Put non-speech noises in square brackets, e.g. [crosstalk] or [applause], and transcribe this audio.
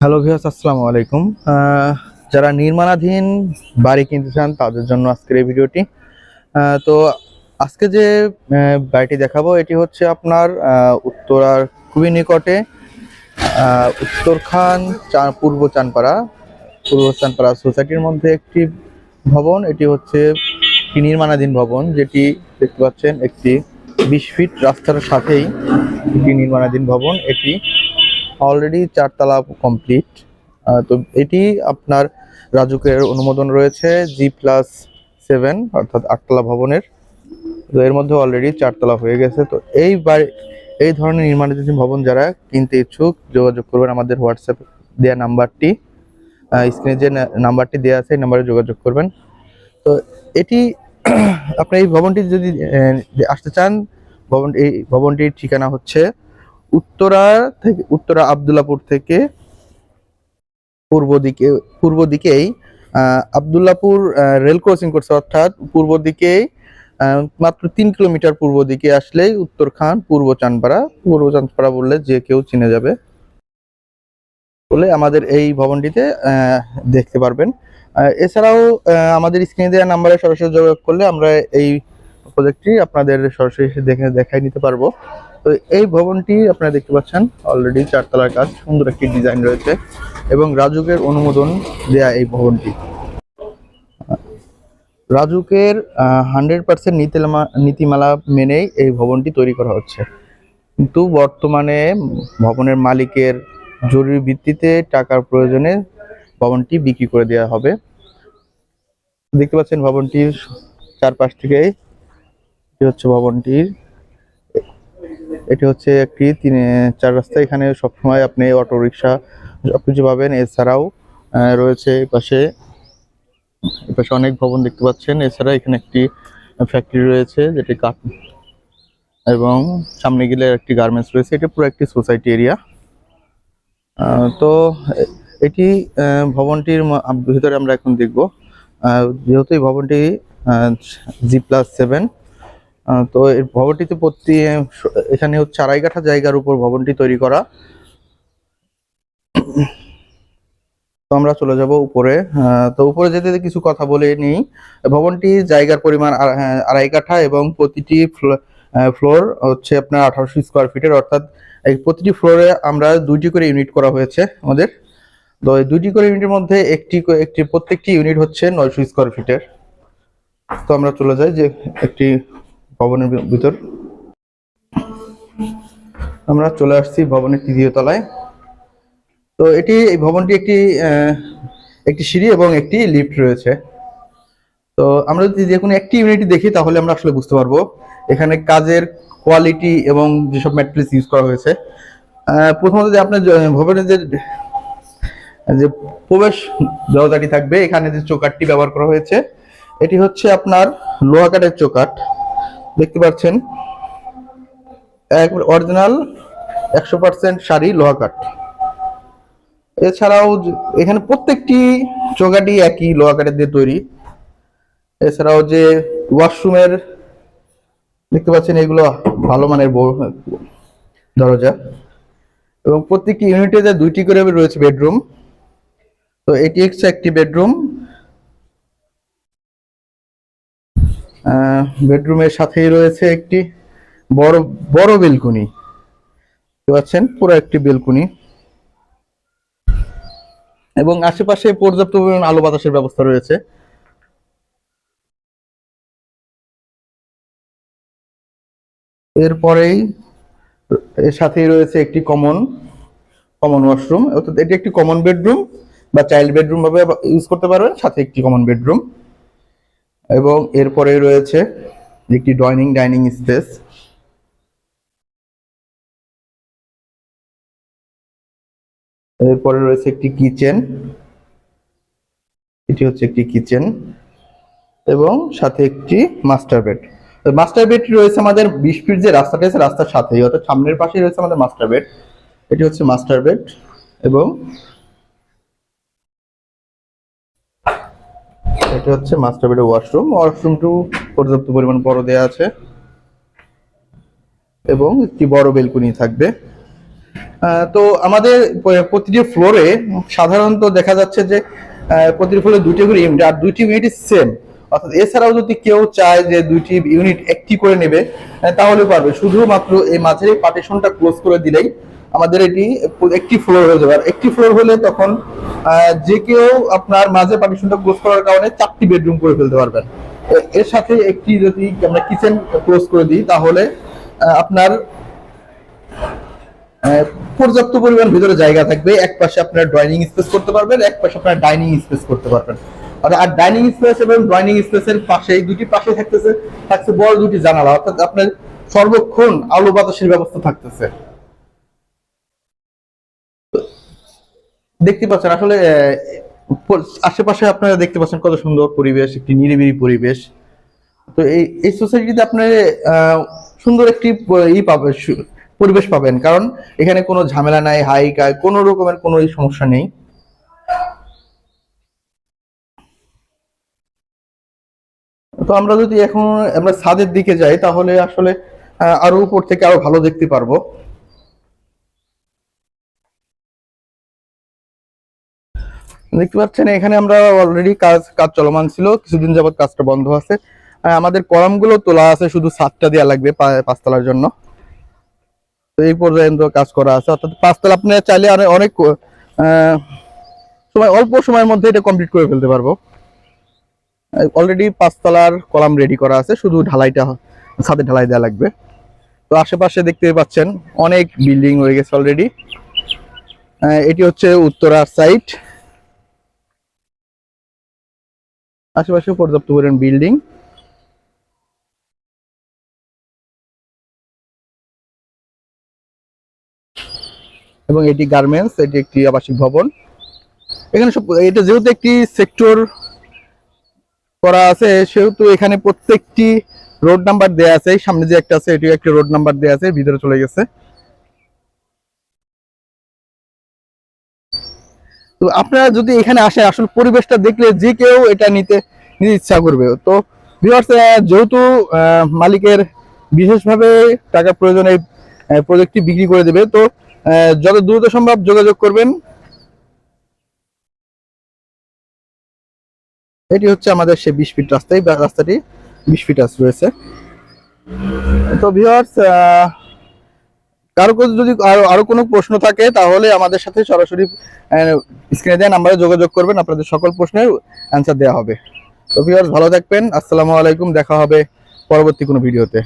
Hello viewers আসসালামু আলাইকুম। যারা নির্মাণাধীন বাড়ি কিনতে চান, তাদের জন্য আজকের এই ভিডিওটি। তো আজকে যে বাড়িটি দেখাবো, এটি হচ্ছে আপনার উত্তরার খুবই নিকটে উত্তরখান পূর্ব চানপাড়া পূর্ব চানপাড়া সোসাইটির মধ্যে একটি ভবন। এটি হচ্ছে একটি নির্মাণাধীন ভবন, যেটি দেখতে পাচ্ছেন একটি বিশ ফিট রাস্তার সাথেই একটি নির্মাণাধীন ভবন। এটি অলরেডি চারতলা কমপ্লিট তো এটি আপনার রাজুকের অনুমোদন রয়েছে জি প্লাস সেভেন অর্থাৎ আটতলা ভবনের। তো এর মধ্যে অলরেডি চারতলা হয়ে গেছে। তো এই বাড়ি এই ধরনের নির্মাণাধীন ভবন যারা কিনতে ইচ্ছুক, যোগাযোগ করবেন আমাদের হোয়াটসঅ্যাপ দেওয়া নাম্বারটি। স্ক্রিনে যে নাম্বারটি দেওয়া আছে, এই নাম্বারে যোগাযোগ করবেন। তো এটি [clears throat] আপনার এই ভবনটি যদি আসতে চান, ভবন, এই ভবনটির ঠিকানা হচ্ছে উত্তরা থেকে, উত্তরা আবদুল্লাপুর থেকে পূর্ব দিকে, পূর্ব দিকেই আবদুল্লাপুর রেল ক্রসিং করছে, অর্থাৎ পূর্ব দিকেই মাত্র তিন কিলোমিটার পূর্ব দিকে আসলেই উত্তরখান পূর্ব চানপাড়া পূর্ব চানপাড়া বললে যে কেউ চিনে যাবে বলে আমাদের এই ভবনটিতে দেখতে পারবেন। এছাড়াও আমাদের স্ক্রিনে দেওয়া নাম্বারে সরাসরি যোগাযোগ করলে আমরা এই প্রজেক্টটি আপনাদের সরাসরি দেখে দেখাই নিতে পারব। তো এই ভবনটি আপনারা দেখতে পাচ্ছেন অলরেডি চারতলার কাজ, সুন্দর একটি ডিজাইন রয়েছে এবং রাজুকের অনুমোদন দেয়া এই ভবনটি। রাজুকের হান্ড্রেড পার্সেন্ট নীতিমালা মেনেই এই ভবনটি তৈরি করা হচ্ছে। কিন্তু বর্তমানে ভবনের মালিকের জরুরি ভিত্তিতে টাকার প্রয়োজনে ভবনটি বিক্রি করে দেওয়া হবে। দেখতে পাচ্ছেন ভবনটির চারপাশ থেকেই হচ্ছে ভবনটির এটি হচ্ছে একটি তিন, চার রাস্তা। এখানে সবসময় আপনি অটো রিক্সা সবকিছু পাবেন, এছাড়াও রয়েছে পাশে পাশে অনেক ভবন দেখতে পাচ্ছেন। এছাড়া এখানে একটি ফ্যাক্টরি রয়েছে, যেটি কাঠ এবং সামনে গেলে একটি গার্মেন্টস রয়েছে। এটা পুরো একটি সোসাইটি এরিয়া তো এটি ভবনটির ভিতরে আমরা এখন দেখব। যেহেতু এই ভবনটি জি প্লাস সেভেন তো এই ভবনটিতে প্রতি এখানে হচ্ছে আড়াই কাঠা জায়গার উপর ভবনটি তৈরি করা। তো আমরা চলে যাব উপরে। তো উপরে যেতে কিছু কথা বলে নিই। ভবনটি জায়গার পরিমাণ হ্যাঁ, আড়াই কাঠা এবং প্রতিটি ফ্লোর হচ্ছে আপনার আঠারোশো স্কোয়ার ফিটের অর্থাৎ প্রতিটি ফ্লোরে আমরা দুইটি করে ইউনিট করা হয়েছে আমাদের। তো এই দুইটি করে ইউনিটের মধ্যে একটি একটি প্রত্যেকটি ইউনিট হচ্ছে নয়শো স্কোয়ার ফিটের। তো আমরা চলে যাই যে একটি ভবনের ভিতর। আমরা চলে আসছি ভবনের তৃতীয় তলায়। তো এটি, এই ভবনটি একটি একটি সিঁড়ি এবং একটি লিফট রয়েছে। তো আমরা যদি যে কোনো একটি ইউনিট দেখি, তাহলে আমরা আসলে বুঝতে পারব এখানে কাজের কোয়ালিটি এবং যেসব ম্যাট্রিক্স ইউজ করা হয়েছে। প্রথমত যে আপনার ভবনের যে যে প্রবেশ দরজাটি থাকবে, এখানে যে চৌকাটটি ব্যবহার করা হয়েছে, এটি হচ্ছে আপনার লোহা কাঠের চৌকাট দেখতে পাচ্ছেন অরিজিনাল একশো পার্সেন্ট শাড়ি, লোহা কাঠ। এছাড়াও এখানে প্রত্যেকটি চৌকাটি একই লোহা কাঠের দিয়ে তৈরি। এছাড়াও যে ওয়াশরুমের দেখতে পাচ্ছেন এগুলো ভালো মানের দরজা। এবং প্রত্যেকটি ইউনিটে যে দুইটি করে রয়েছে বেডরুম তো এটি হচ্ছে একটি বেডরুম বেডরুমের সাথেই রয়েছে একটি বড় বড় বেলকুনি। দেখতে পাচ্ছেন, পুরো একটি বেলকুনি। এবং আশেপাশে পর্যাপ্ত পরিমাণ আলো বাতাসের ব্যবস্থা রয়েছে। এরপরেই এর সাথেই রয়েছে একটি কমন কমন ওয়াশরুম অর্থাৎ এটি একটি কমন বেডরুম বা চাইল্ড বেডরুম ভাবে ইউজ করতে পারবেন, সাথে একটি কমন বেডরুম এবং এরপরে রয়েছে একটি ডাইনিং ডাইনিং স্পেস এরপরে রয়েছে একটি কিচেন এটি হচ্ছে একটি কিচেন এবং সাথে একটি মাস্টার বেড মাস্টার বেড রয়েছে আমাদের বিশ ফিট যে রাস্তাটা আছে, রাস্তার সাথেই। অর্থাৎ সামনের পাশেই রয়েছে আমাদের মাস্টার বেড এটি হচ্ছে মাস্টার বেড এবং এটা হচ্ছে মাস্টার বেডের ওয়াশরুম ওয়াশরুমটু পর্যাপ্ত পরিমাণ বড় দেয়া আছে। এবং একটি বড় বেলকুনি থাকবে। তো আমাদের প্রতিটি ফ্লোরে সাধারণত দেখা যাচ্ছে যে প্রতিটি ফ্লোরে দুটি করে ইউনিট আর দুইটি ইউনিট সেম অর্থাৎ এছাড়াও যদি কেউ চায় যে দুইটি ইউনিট একটি করে নেবে তাহলে পারবে। শুধুমাত্র এই মাঝের পার্টিশনটা ক্লোজ করে দিলেই আমাদের এটি একটি ফ্লোর হয়ে যাবে। আর একটি ফ্লোর হলে তখন যে কেউ আপনার মাঝে পার্টিশনটা ক্লোজ করার কারণে চারটি বেডরুম করে ফেলতে পারবেন। এর সাথে একটি যদি আমরা কিচেন ক্লোজ করে দিই, তাহলে আপনার পর্যাপ্ত পরিমাণ ভিতরে জায়গা থাকবে। এক পাশে আপনার ড্রয়িং স্পেস করতে পারবেন, এক পাশে আপনার ডাইনিং স্পেস করতে পারবেন। আর ডাইনিং স্পেস এবং ড্রয়িং স্পেসের পাশে দুটি পাশে থাকতেছে, থাকছে বড় দুটি জানালা। অর্থাৎ আপনার সর্বক্ষণ আলো বাতাসের ব্যবস্থা থাকতেছে। দেখতে পাচ্ছেন, আসলে আশেপাশে আপনারা দেখতে পাচ্ছেন কত সুন্দর পরিবেশ, একটি নিরিবিলি পরিবেশ। তো এই এই সোসাইটিতে আপনার সুন্দর একটি ই পাবে পরিবেশ পাবেন। কারণ এখানে কোনো ঝামেলা নাই, হাইক কোনো রকমের কোনো সমস্যা নেই। তো আমরা যদি এখন, আমরা ছাদের দিকে যাই, তাহলে আসলে আরও উপর থেকে আরও ভালো দেখতে পারব। দেখতে পাচ্ছেন, এখানে আমরা অলরেডি কাজ কাজ চলমান ছিল, কিছুদিন যাবত কাজটা বন্ধ আছে। আমাদের কলামগুলো তোলা আছে, শুধু ছাদটা দেওয়া লাগবে পাঁচতলার জন্য। তো এই পর্যন্ত কাজ করা আছে। অর্থাৎ পাঁচতলা আপনি চাইলে অনেক সময়, অল্প সময়ের মধ্যে এটা কমপ্লিট করে ফেলতে পারব। অলরেডি পাঁচতলার কলাম রেডি করা আছে, শুধু ঢালাইটা, ছাদে ঢালাই দেওয়া লাগবে। তো আশেপাশে দেখতে পাচ্ছেন, অনেক বিল্ডিং হয়ে গেছে অলরেডি এটি হচ্ছে উত্তরার সাইড আশেপাশে পর্যাপ্ত পরিমাণ বিল্ডিং এবং এটি গার্মেন্টস এটি একটি আবাসিক ভবন। এখানে সব, এটা যেহেতু একটি সেক্টর করা আছে, সেহেতু এখানে প্রত্যেকটি রোড নাম্বার দেয়া আছে। সামনে যে একটা আছে, এটিও একটি রোড নাম্বার দেয়া আছে, ভিতরে চলে গেছে। তো আপনারা যদি এখানে আসেন, আসলে পরিবেশটা দেখলে যে কেউ এটা নিতে নিতে ইচ্ছা করবে। তো ভিউয়ার্স যেহেতু মালিকের বিশেষভাবে টাকা প্রয়োজনে প্রজেক্টটি বিক্রি করে দেবে, তো যত দ্রুত সম্ভব যোগাযোগ করবেন। এটি হচ্ছে আমাদের সেই বিশ ফিট রাস্তায় রাস্তাটি বিশ ফিট রয়েছে। তো ভিউয়ার্স কারও যদি আরও আরও কোনো প্রশ্ন থাকে, তাহলে আমাদের সাথে সরাসরি স্ক্রিনে দেওয়া নাম্বারে যোগাযোগ করবেন, আপনাদের সকল প্রশ্নের অ্যান্সার দেওয়া হবে। তো ভিউয়ার্স ভালো থাকবেন, আসসালামু আলাইকুম, দেখা হবে পরবর্তী কোনো ভিডিওতে